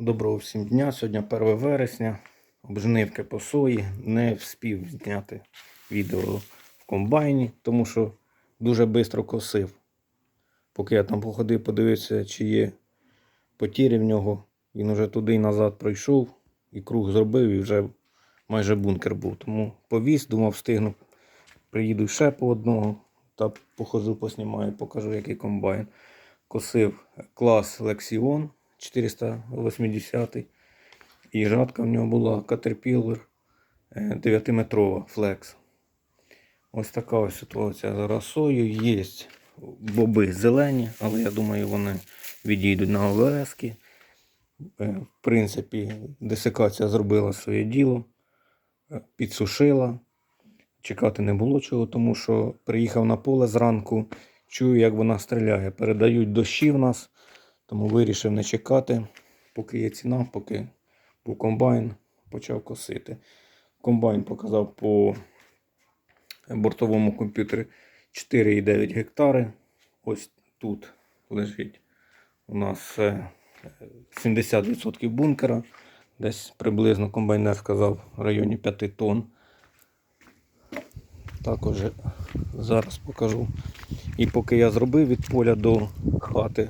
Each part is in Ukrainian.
Доброго всім дня. Сьогодні 1 вересня. Обжнивки по сої. Не вспів зняти відео в комбайні, тому що дуже швидко косив. Поки я там походив, подивився, чи є потірі в нього. Він вже туди і назад пройшов і круг зробив, і вже майже бункер був. Тому повіз, думав, встигну. Приїду ще по одного та походжу, поснімаю, покажу, який комбайн. Косив клас Lexion 480 і жатка в нього була Caterpillar 9-метрова Flex. Ось така ось ситуація з росою. Є боби зелені, але я думаю, вони відійдуть на ОВС. -ки. Е, В принципі, десикація зробила своє діло, е, підсушила. Чекати не було чого, тому що приїхав на поле зранку, чую, як вона стріляє. Передають дощі в нас, тому вирішив не чекати, поки є ціна, поки був комбайн, почав косити. Комбайн показав по бортовому комп'ютері 4,9 гектари. Ось тут лежить у нас е, 70% бункера. Десь приблизно комбайнер сказав в районі 5 тонн. Також зараз покажу. І поки я зробив від поля до хати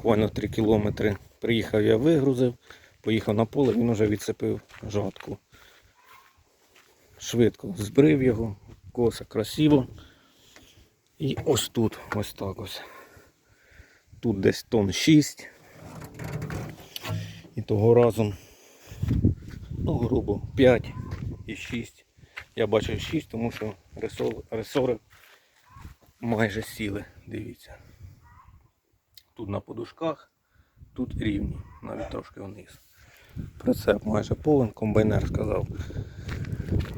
буквально 3 кілометри. Приїхав я вигрузив, поїхав на поле, він вже відсипив жатку. Швидко збрив його, коса красиво. І ось тут, ось так ось. Тут десь тонн 6. І того разом, ну, грубо, 5 і 6. Я бачив 6, тому що ресори майже сіли, дивіться. Тут на подушках, тут рівні, навіть трошки вниз. Прицеп майже повен, комбайнер сказав,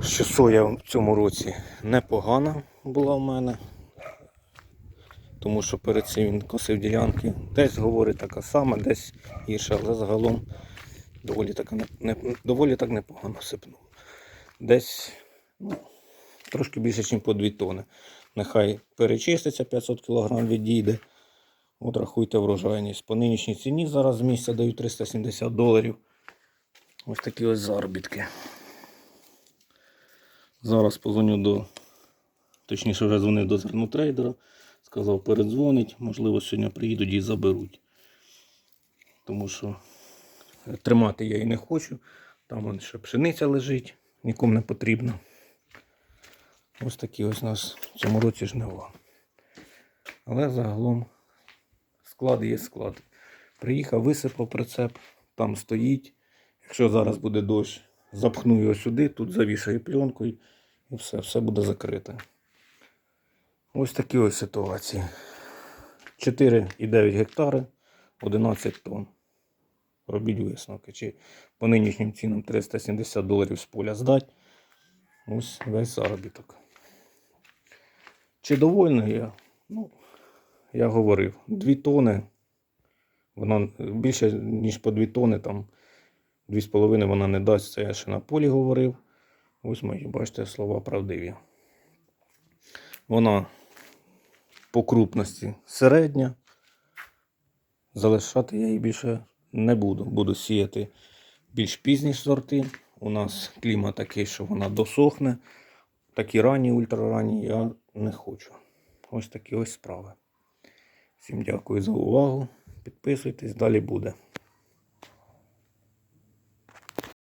що соя в цьому році непогана була в мене. Тому що перед цим він косив ділянки. Десь говорить така сама, десь гірша, але загалом доволі так, не, доволі так непогано сипнув. Десь ну, трошки більше, ніж по 2 тони. Нехай перечиститься 500 кг відійде. От рахуйте врожайність. По нинішній ціні зараз з місця дають 370 доларів. Ось такі ось заробітки. Зараз позвоню до, точніше вже дзвонив до зернотрейдера. Сказав, передзвонить, можливо, сьогодні приїдуть і заберуть. Тому що е, тримати я і не хочу. Там вон ще пшениця лежить, нікому не потрібно. Ось такі ось у нас в цьому році жнива. Але загалом склад є склад. Приїхав, висипав прицеп, там стоїть. Якщо зараз буде дощ, запхну його сюди, тут завішаю пленкою і все, все буде закрите. Ось такі ось ситуації. 4,9 гектари, 11 тонн. Робіть висновки. Чи по нинішнім цінам 370 доларів з поля здать. Ось весь заробіток. Чи довольний я? Ну, я говорив, 2 тони. Вона більше, ніж по 2 тони, там 2,5 вона не дасть. Це я ще на полі говорив. Ось мої, бачите, слова правдиві. Вона по крупності середня. Залишати я її більше не буду. Буду сіяти більш пізні сорти. У нас клімат такий, що вона досохне. Такі ранні, ультраранні я не хочу. Ось такі ось справи. Всім дякую за увагу. Підписуйтесь, далі буде.